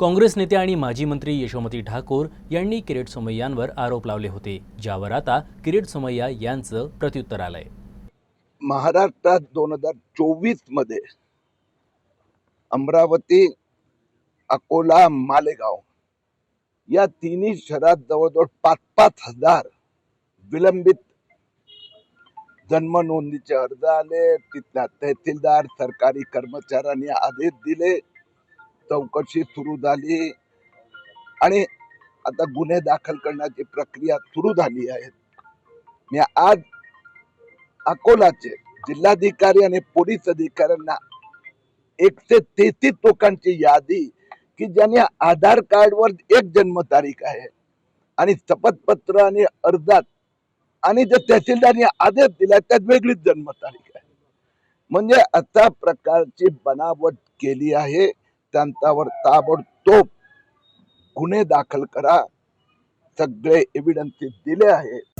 काँग्रेस नेते आणि माजी मंत्री यशोमती ठाकूर यांनी किरीट सोमय्यांवर आरोप लावले होते ज्यावर आता किरीट सोमय्या यांचं प्रत्युत्तर आलंय. महाराष्ट्रात दोन हजार चोवीसमध्ये अमरावती अकोला मालेगाव या तिन्ही शहरात जवळजवळ पाच पाच हजार विलंबित जन्म नोंदणीचे अर्ज आले तिथल्या तहसीलदार सरकारी कर्मचाऱ्यांनी आदेश दिले. चौकशी सुरू झाली. आणि आता गुन्हे दाखल करण्याची प्रक्रिया सुरू झाली आहे. मी आज अकोलाचे जिल्हाधिकारी आणि पोलीस अधिकाऱ्यांना एकशे तेहतीस लोकांची यादी की ज्यांनी आधार कार्डवर एक जन्मतारीख आहे आणि शपथपत्र आणि अर्जात आणि जे तहसीलदारने आदेश दिला त्यात वेगळीच जन्मतारीख आहे. म्हणजे अशा प्रकारची बनावट केली आहे. त्यांच्यावर ताबडतोब गुन्हे दाखल करा. सगळे एव्हिडन्सेस दिले आहेत.